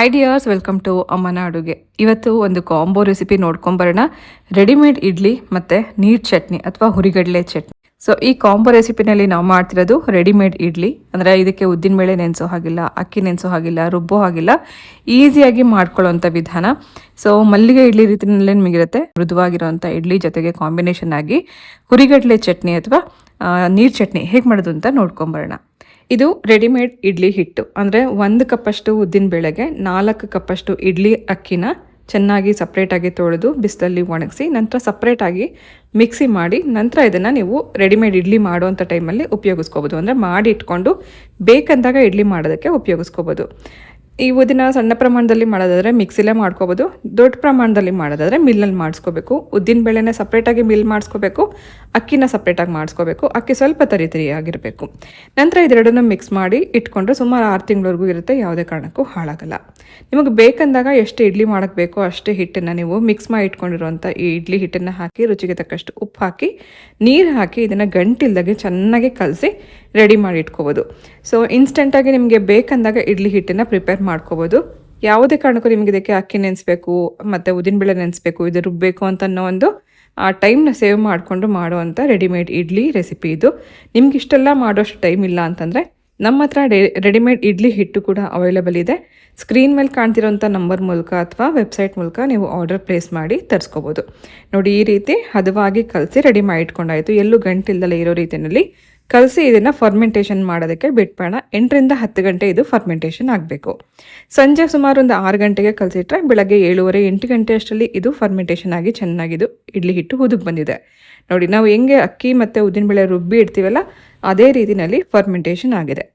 Hi dears welcome to ಅಮ್ಮನ ಅಡುಗೆ ಇವತ್ತು ಒಂದು ಕಾಂಬೋ ರೆಸಿಪಿ ನೋಡ್ಕೊಂಬರೋಣ ರೆಡಿಮೇಡ್ ಇಡ್ಲಿ ಮತ್ತು ನೀರು ಚಟ್ನಿ ಅಥವಾ ಹುರಿಗಡಲೆ ಚಟ್ನಿ ಸೊ ಈ ಕಾಂಬೋ ರೆಸಿಪಿನಲ್ಲಿ ನಾವು ಮಾಡ್ತಿರೋದು ರೆಡಿಮೇಡ್ ಇಡ್ಲಿ ಅಂದರೆ ಇದಕ್ಕೆ ಉದ್ದಿನಬೇಳೆ ನೆನೆಸೋ ಹಾಗಿಲ್ಲ ಅಕ್ಕಿ ನೆನೆಸೋ ಹಾಗಿಲ್ಲ ರುಬ್ಬೋ ಹಾಗಿಲ್ಲ ಈಸಿಯಾಗಿ ಮಾಡ್ಕೊಳ್ಳೋಂಥ ವಿಧಾನ ಸೊ ಮಲ್ಲಿಗೆ ಇಡ್ಲಿ ರೀತಿಯಲ್ಲೇ ನಿಮಗಿರುತ್ತೆ ಮೃದುವಾಗಿರುವಂಥ ಇಡ್ಲಿ ಜೊತೆಗೆ ಕಾಂಬಿನೇಷನ್ ಆಗಿ ಹುರಿಗಡಲೆ ಚಟ್ನಿ ಅಥವಾ ನೀರು ಚಟ್ನಿ ಹೇಗೆ ಮಾಡೋದು ಅಂತ ನೋಡ್ಕೊಂಬರೋಣ ಇದು ರೆಡಿಮೇಡ್ ಇಡ್ಲಿ ಹಿಟ್ಟು. ಅಂದರೆ ಒಂದು ಕಪ್ಪಷ್ಟು ಉದ್ದಿನ ಬೇಳೆಗೆ, ನಾಲ್ಕು ಕಪ್ಪಷ್ಟು ಇಡ್ಲಿ ಅಕ್ಕಿನ ಚೆನ್ನಾಗಿ ಸಪ್ರೇಟಾಗಿ ತೊಳೆದು ಬಿಸಿಲಲ್ಲಿ ಒಣಗಿಸಿ, ನಂತರ ಸಪ್ರೇಟಾಗಿ ಮಿಕ್ಸಿ ಮಾಡಿ, ನಂತರ ಇದನ್ನು ನೀವು ರೆಡಿಮೇಡ್ ಇಡ್ಲಿ ಮಾಡುವಂಥ ಟೈಮಲ್ಲಿ ಉಪಯೋಗಿಸ್ಕೋಬೋದು. ಅಂದರೆ ಮಾಡಿ ಇಟ್ಕೊಂಡು ಬೇಕಂದಾಗ ಇಡ್ಲಿ ಮಾಡೋದಕ್ಕೆ ಉಪಯೋಗಿಸ್ಕೋಬೋದು. ಈ ಉದ್ದಿನ ಸಣ್ಣ ಪ್ರಮಾಣದಲ್ಲಿ ಮಾಡೋದಾದರೆ ಮಿಕ್ಸಿಲೇ ಮಾಡ್ಕೋಬೋದು, ದೊಡ್ಡ ಪ್ರಮಾಣದಲ್ಲಿ ಮಾಡೋದಾದರೆ ಮಿಲ್ಲಲ್ಲಿ ಮಾಡಿಸ್ಕೋಬೇಕು. ಉದ್ದಿನ ಬೇಳೆನ ಸಪ್ರೇಟಾಗಿ ಮಿಲ್ ಮಾಡಿಸ್ಕೋಬೇಕು, ಅಕ್ಕಿನ ಸಪ್ರೇಟಾಗಿ ಮಾಡಿಸ್ಕೋಬೇಕು, ಅಕ್ಕಿ ಸ್ವಲ್ಪ ತರಿ ತರಿಯಾಗಿರಬೇಕು ನಂತರ ಇದೆರಡನ್ನೂ ಮಿಕ್ಸ್ ಮಾಡಿ ಇಟ್ಕೊಂಡ್ರೆ ಸುಮಾರು ಆರು ತಿಂಗಳವರೆಗೂ ಇರುತ್ತೆ, ಯಾವುದೇ ಕಾರಣಕ್ಕೂ ಹಾಳಾಗಲ್ಲ. ನಿಮಗೆ ಬೇಕಂದಾಗ ಎಷ್ಟು ಇಡ್ಲಿ ಮಾಡೋಕ್ಕೆ ಅಷ್ಟೇ ಹಿಟ್ಟನ್ನು ನೀವು ಮಿಕ್ಸ್ ಮಾಡಿ ಇಟ್ಕೊಂಡಿರುವಂಥ ಈ ಇಡ್ಲಿ ಹಿಟ್ಟನ್ನು ಹಾಕಿ, ರುಚಿಗೆ ತಕ್ಕಷ್ಟು ಉಪ್ಪು ಹಾಕಿ, ನೀರು ಹಾಕಿ ಇದನ್ನು ಗಂಟಿಲ್ದಾಗೆ ಚೆನ್ನಾಗಿ ಕಲಸಿ ರೆಡಿ ಮಾಡಿ ಇಟ್ಕೋಬೋದು. ಸೊ ಇನ್ಸ್ಟೆಂಟಾಗಿ ನಿಮಗೆ ಬೇಕಂದಾಗ ಇಡ್ಲಿ ಹಿಟ್ಟನ್ನು ಪ್ರಿಪೇರ್ ಮಾಡ್ಕೋಬೋದು. ಯಾವುದೇ ಕಾರಣಕ್ಕೂ ನಿಮಗೆ ಇದಕ್ಕೆ ಅಕ್ಕಿ ನೆನೆಸ್ಬೇಕು, ಮತ್ತು ಉದ್ದಿನಬೇಳೆ ನೆನೆಸ್ಬೇಕು, ಇದು ರುಬ್ಬಬೇಕು ಅನ್ನೋ ಒಂದು, ಆ ಟೈಮ್ನ ಸೇವ್ ಮಾಡಿಕೊಂಡು ಮಾಡುವಂಥ ರೆಡಿಮೇಡ್ ಇಡ್ಲಿ ರೆಸಿಪಿ ಇದು. ನಿಮ್ಗೆ ಇಷ್ಟೆಲ್ಲ ಮಾಡೋಷ್ಟು ಟೈಮ್ ಇಲ್ಲ ಅಂತಂದರೆ, ನಮ್ಮ ಹತ್ರ ರೆಡಿಮೇಡ್ ಇಡ್ಲಿ ಹಿಟ್ಟು ಕೂಡ ಅವೈಲೇಬಲ್ ಇದೆ. ಸ್ಕ್ರೀನ್ ಮೇಲೆ ಕಾಣ್ತಿರೋಂಥ ನಂಬರ್ ಮೂಲಕ ಅಥವಾ ವೆಬ್ಸೈಟ್ ಮೂಲಕ ನೀವು ಆರ್ಡರ್ ಪ್ಲೇಸ್ ಮಾಡಿ ತರಿಸ್ಕೋಬೋದು. ನೋಡಿ, ಈ ರೀತಿ ಹದವಾಗಿ ಕಲಸಿ ರೆಡಿ ಮಾಡಿ ಇಟ್ಕೊಂಡಾಯಿತು ಎಲ್ಲೂ ಗಂಟಿಲ್ದಲೇ ಇರೋ ರೀತಿಯಲ್ಲಿ ಕಲಸಿ ಇದನ್ನು ಫರ್ಮೆಂಟೇಷನ್ ಮಾಡೋದಕ್ಕೆ ಬಿಟ್ಬೇಡ. ಎಂಟರಿಂದ ಹತ್ತು ಗಂಟೆ ಇದು ಫರ್ಮೆಂಟೇಷನ್ ಆಗಬೇಕು. ಸಂಜೆ ಸುಮಾರು ಒಂದು ಆರು ಗಂಟೆಗೆ ಕಲಸಿಟ್ರೆ ಬೆಳಗ್ಗೆ ಏಳುವರೆ, ಎಂಟು ಗಂಟೆ ಅಷ್ಟರಲ್ಲಿ ಇದು ಫರ್ಮೆಂಟೇಷನ್ ಆಗಿ ಚೆನ್ನಾಗಿದು ಇಡ್ಲಿ ಹಿಟ್ಟು ಹುದುಗ್ ಬಂದಿದೆ. ನೋಡಿ, ನಾವು ಹೆಂಗೆ ಅಕ್ಕಿ ಮತ್ತು ಉದ್ದಿನಬೇಳೆ ರುಬ್ಬಿ ಇಡ್ತೀವಲ್ಲ, ಅದೇ ರೀತಿಯಲ್ಲಿ ಫರ್ಮೆಂಟೇಷನ್ ಆಗಿದೆ.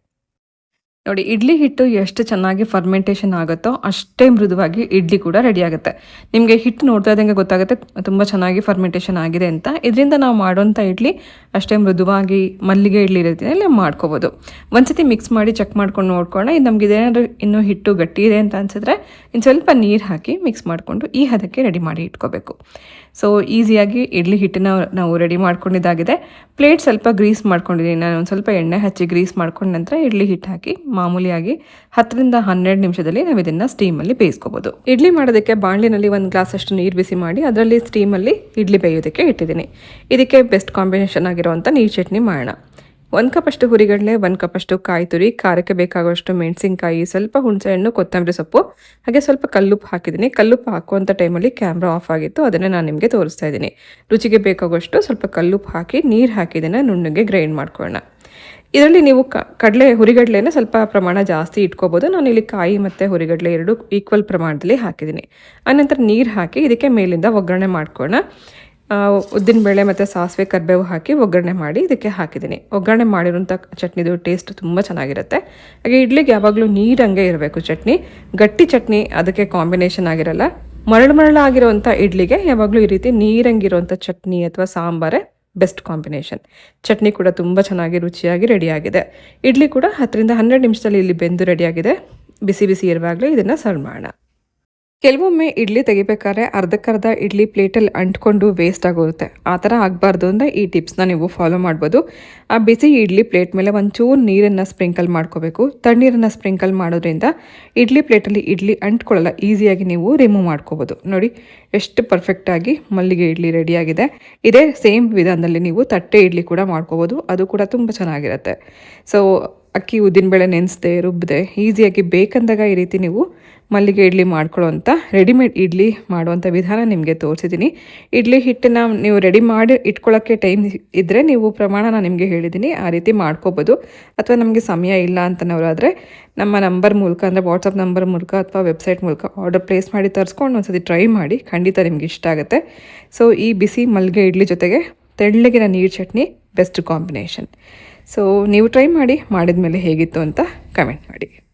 ನೋಡಿ, ಇಡ್ಲಿ ಹಿಟ್ಟು ಎಷ್ಟು ಚೆನ್ನಾಗಿ ಫರ್ಮೆಂಟೇಷನ್ ಆಗುತ್ತೋ ಅಷ್ಟೇ ಮೃದುವಾಗಿ ಇಡ್ಲಿ ಕೂಡ ರೆಡಿ ಆಗುತ್ತೆ. ನಿಮಗೆ ಹಿಟ್ಟು ನೋಡ್ತಾ ಇದ್ದಂಗೆ ಗೊತ್ತಾಗುತ್ತೆ, ತುಂಬ ಚೆನ್ನಾಗಿ ಫರ್ಮೆಂಟೇಷನ್ ಆಗಿದೆ ಅಂತ. ಇದರಿಂದ ನಾವು ಮಾಡೋಂಥ ಇಡ್ಲಿ ಅಷ್ಟೇ ಮೃದುವಾಗಿ ಮಲ್ಲಿಗೆ ಇಡ್ಲಿ ರೀತಿಯಲ್ಲಿ ಮಾಡ್ಕೋಬೋದು. ಒಂದ್ಸತಿ ಮಿಕ್ಸ್ ಮಾಡಿ ಚೆಕ್ ಮಾಡ್ಕೊಂಡು ನೋಡ್ಕೊಳ್ಳೋಣ. ಇದು ನಮ್ಗೆ ಇದೇನಾದ್ರು ಇನ್ನೂ ಹಿಟ್ಟು ಗಟ್ಟಿ ಇದೆ ಅಂತ ಅನ್ಸಿದ್ರೆ ಇನ್ನು ಸ್ವಲ್ಪ ನೀರು ಹಾಕಿ ಮಿಕ್ಸ್ ಮಾಡಿಕೊಂಡು ಈ ಹದಕ್ಕೆ ರೆಡಿ ಮಾಡಿ ಇಟ್ಕೋಬೇಕು. ಸೊ ಈಸಿಯಾಗಿ ಇಡ್ಲಿ ಹಿಟ್ಟನ್ನ ನಾವು ರೆಡಿ ಮಾಡ್ಕೊಂಡಿದ್ದಾಗಿದೆ. ಪ್ಲೇಟ್ ಸ್ವಲ್ಪ ಗ್ರೀಸ್ ಮಾಡ್ಕೊಂಡಿದ್ದೀನಿ. ನಾನು ಒಂದು ಸ್ವಲ್ಪ ಎಣ್ಣೆ ಹಚ್ಚಿ ಗ್ರೀಸ್ ಮಾಡ್ಕೊಂಡ ನಂತರ ಇಡ್ಲಿ ಹಿಟ್ಟು ಹಾಕಿ ಮಾಮೂಲಿಯಾಗಿ ಹತ್ತರಿಂದ ಹನ್ನೆರಡು ನಿಮಿಷದಲ್ಲಿ ನಾವು ಇದನ್ನು ಸ್ಟೀಮಲ್ಲಿ ಬೇಯಿಸ್ಕೋಬೋದು. ಇಡ್ಲಿ ಮಾಡೋದಕ್ಕೆ ಬಾಣಲಿನಲ್ಲಿ ಒಂದು ಗ್ಲಾಸ್ ಅಷ್ಟು ನೀರು ಬಿಸಿ ಮಾಡಿ ಅದರಲ್ಲಿ ಸ್ಟೀಮಲ್ಲಿ ಇಡ್ಲಿ ಬೇಯೋದಕ್ಕೆ ಇಟ್ಟಿದ್ದೀನಿ. ಇದಕ್ಕೆ ಬೆಸ್ಟ್ ಕಾಂಬಿನೇಷನ್ ಆಗಿರುವಂಥ ನೀರು ಚಟ್ನಿ ಮಾಡೋಣ. ಒಂದು ಕಪ್ಪಷ್ಟು ಹುರಿಗಡಲೆ, ಒಂದು ಕಪ್ಪಷ್ಟು ಕಾಯಿ ತುರಿ ಖಾರಕ್ಕೆ ಬೇಕಾಗುವಷ್ಟು ಮೆಣಸಿನಕಾಯಿ, ಸ್ವಲ್ಪ ಹುಣಸೆಹಣ್ಣು ಕೊತ್ತಂಬರಿ ಸೊಪ್ಪು, ಹಾಗೆ ಸ್ವಲ್ಪ ಕಲ್ಲುಪ್ಪು ಹಾಕಿದ್ದೀನಿ. ಕಲ್ಲುಪ್ಪು ಹಾಕುವಂಥ ಟೈಮಲ್ಲಿ ಕ್ಯಾಮ್ರಾ ಆಫ್ ಆಗಿತ್ತು. ಅದನ್ನು ನಾನು ನಿಮಗೆ ತೋರಿಸ್ತಾ ಇದ್ದೀನಿ. ರುಚಿಗೆ ಬೇಕಾಗುವಷ್ಟು ಸ್ವಲ್ಪ ಕಲ್ಲುಪ್ಪು ಹಾಕಿ ನೀರು ಹಾಕಿದ್ದನ್ನು ನುಣ್ಣಗೆ ಗ್ರೈಂಡ್ ಮಾಡ್ಕೊಳ್ಳೋಣ. ಇದರಲ್ಲಿ ನೀವು ಕಡಲೆ, ಹುರಿಗಡಲೆನ ಸ್ವಲ್ಪ ಪ್ರಮಾಣ ಜಾಸ್ತಿ ಇಟ್ಕೋಬೋದು. ನಾನು ಇಲ್ಲಿ ಕಾಯಿ ಮತ್ತು ಹುರಿಗಡಲೆ ಎರಡು ಈಕ್ವಲ್ ಪ್ರಮಾಣದಲ್ಲಿ ಹಾಕಿದ್ದೀನಿ. ಆನಂತರ ನೀರು ಹಾಕಿ ಇದಕ್ಕೆ ಮೇಲಿಂದ ಒಗ್ಗರಣೆ ಮಾಡ್ಕೋಣ ಉದ್ದಿನಬೇಳೆ ಮತ್ತು ಸಾಸಿವೆ ಕರಿಬೇವು ಹಾಕಿ ಒಗ್ಗರಣೆ ಮಾಡಿ ಇದಕ್ಕೆ ಹಾಕಿದ್ದೀನಿ. ಒಗ್ಗರಣೆ ಮಾಡಿರೋಂಥ ಚಟ್ನಿದು ಟೇಸ್ಟ್ ತುಂಬ ಚೆನ್ನಾಗಿರುತ್ತೆ. ಹಾಗೆ ಇಡ್ಲಿಗೆ ಯಾವಾಗಲೂ ನೀರಂಗೆ ಇರಬೇಕು ಚಟ್ನಿ. ಗಟ್ಟಿ ಚಟ್ನಿ ಅದಕ್ಕೆ ಕಾಂಬಿನೇಷನ್ ಆಗಿರಲ್ಲ. ಮರಳು ಮರಳಾಗಿರುವಂಥ ಇಡ್ಲಿಗೆ ಯಾವಾಗಲೂ ಈ ರೀತಿ ನೀರಂಗಿರುವಂಥ ಚಟ್ನಿ ಅಥವಾ ಸಾಂಬಾರೇ ಬೆಸ್ಟ್ ಕಾಂಬಿನೇಷನ್. ಚಟ್ನಿ ಕೂಡ ತುಂಬ ಚೆನ್ನಾಗಿ ರುಚಿಯಾಗಿ ರೆಡಿಯಾಗಿದೆ. ಇಡ್ಲಿ ಕೂಡ ಹತ್ತರಿಂದ ಹನ್ನೆರಡು ನಿಮಿಷದಲ್ಲಿ ಇಲ್ಲಿ ಬೆಂದು ರೆಡಿಯಾಗಿದೆ. ಬಿಸಿ ಬಿಸಿ ಇರುವಾಗಲೇ ಇದನ್ನು ಸರ್ವ್ ಮಾಡೋಣ. ಕೆಲವೊಮ್ಮೆ ಇಡ್ಲಿ ತೆಗಿಬೇಕಾದ್ರೆ ಅರ್ಧಕ್ಕರ್ಧ ಇಡ್ಲಿ ಪ್ಲೇಟಲ್ಲಿ ಅಂಟ್ಕೊಂಡು ವೇಸ್ಟ್ ಆಗೋಗುತ್ತೆ. ಆ ಥರ ಆಗಬಾರ್ದು ಅಂದರೆ ಈ ಟಿಪ್ಸ್ನ ನೀವು ಫಾಲೋ ಮಾಡ್ಬೋದು. ಆ ಬಿಸಿ ಇಡ್ಲಿ ಪ್ಲೇಟ್ ಮೇಲೆ ಒಂಚೂರು ನೀರನ್ನು ಸ್ಪ್ರಿಂಕಲ್ ಮಾಡ್ಕೋಬೇಕು. ತಣ್ಣೀರನ್ನು ಸ್ಪ್ರಿಂಕಲ್ ಮಾಡೋದ್ರಿಂದ ಇಡ್ಲಿ ಪ್ಲೇಟಲ್ಲಿ ಇಡ್ಲಿ ಅಂಟ್ಕೊಳ್ಳಲ್ಲ ಈಸಿಯಾಗಿ ನೀವು ರಿಮೂವ್ ಮಾಡ್ಕೋಬೋದು. ನೋಡಿ, ಎಷ್ಟು ಪರ್ಫೆಕ್ಟಾಗಿ ಮಲ್ಲಿಗೆ ಇಡ್ಲಿ ರೆಡಿಯಾಗಿದೆ ಇದೇ ಸೇಮ್ ವಿಧಾನದಲ್ಲಿ ನೀವು ತಟ್ಟೆ ಇಡ್ಲಿ ಕೂಡ ಮಾಡ್ಕೋಬೋದು. ಅದು ಕೂಡ ತುಂಬ ಚೆನ್ನಾಗಿರುತ್ತೆ. ಸೊ ಅಕ್ಕಿ ಉದ್ದಿನಬೇಳೆ ನೆನೆಸ್ದೆ ರುಬ್ಬದೆ ಈಸಿಯಾಗಿ ಬೇಕಂದಾಗ ಈ ರೀತಿ ನೀವು ಮಲ್ಲಿಗೆ ಇಡ್ಲಿ ಮಾಡ್ಕೊಳ್ಳೋವಂಥ ರೆಡಿಮೇಡ್ ಇಡ್ಲಿ ಮಾಡುವಂಥ ವಿಧಾನ ನಿಮಗೆ ತೋರಿಸಿದ್ದೀನಿ. ಇಡ್ಲಿ ಹಿಟ್ಟನ್ನು ನೀವು ರೆಡಿ ಮಾಡಿ ಇಟ್ಕೊಳ್ಳೋಕ್ಕೆ ಟೈಮ್ ಇದ್ದರೆ ನೀವು ಪ್ರಮಾಣ ನಾನು ನಿಮಗೆ ಹೇಳಿದ್ದೀನಿ. ಆ ರೀತಿ ಮಾಡ್ಕೋಬೋದು. ಅಥವಾ ನಮಗೆ ಸಮಯ ಇಲ್ಲ ಅಂತನವರಾದರೆ ನಮ್ಮ ನಂಬರ್ ಮೂಲಕ ಅಂದರೆ ವಾಟ್ಸಪ್ ನಂಬರ್ ಮೂಲಕ ಅಥವಾ ವೆಬ್ಸೈಟ್ ಮೂಲಕ ಆರ್ಡರ್ ಪ್ಲೇಸ್ ಮಾಡಿ ತರಿಸ್ಕೊಂಡು ಒಂದ್ಸತಿ ಟ್ರೈ ಮಾಡಿ ಖಂಡಿತ ನಿಮಗೆ ಇಷ್ಟ ಆಗುತ್ತೆ. ಸೊ ಈ ಬಿಸಿ ಮಲ್ಲಿಗೆ ಇಡ್ಲಿ ಜೊತೆಗೆ ತೆಳ್ಳಗಿನ ನೀರು ಚಟ್ನಿ ಬೆಸ್ಟ್ ಕಾಂಬಿನೇಷನ್ ಸೊ ನೀವು ಟ್ರೈ ಮಾಡಿ ಮಾಡಿದ ಮೇಲೆ ಹೇಗಿತ್ತು ಅಂತ ಕಮೆಂಟ್ ಮಾಡಿ.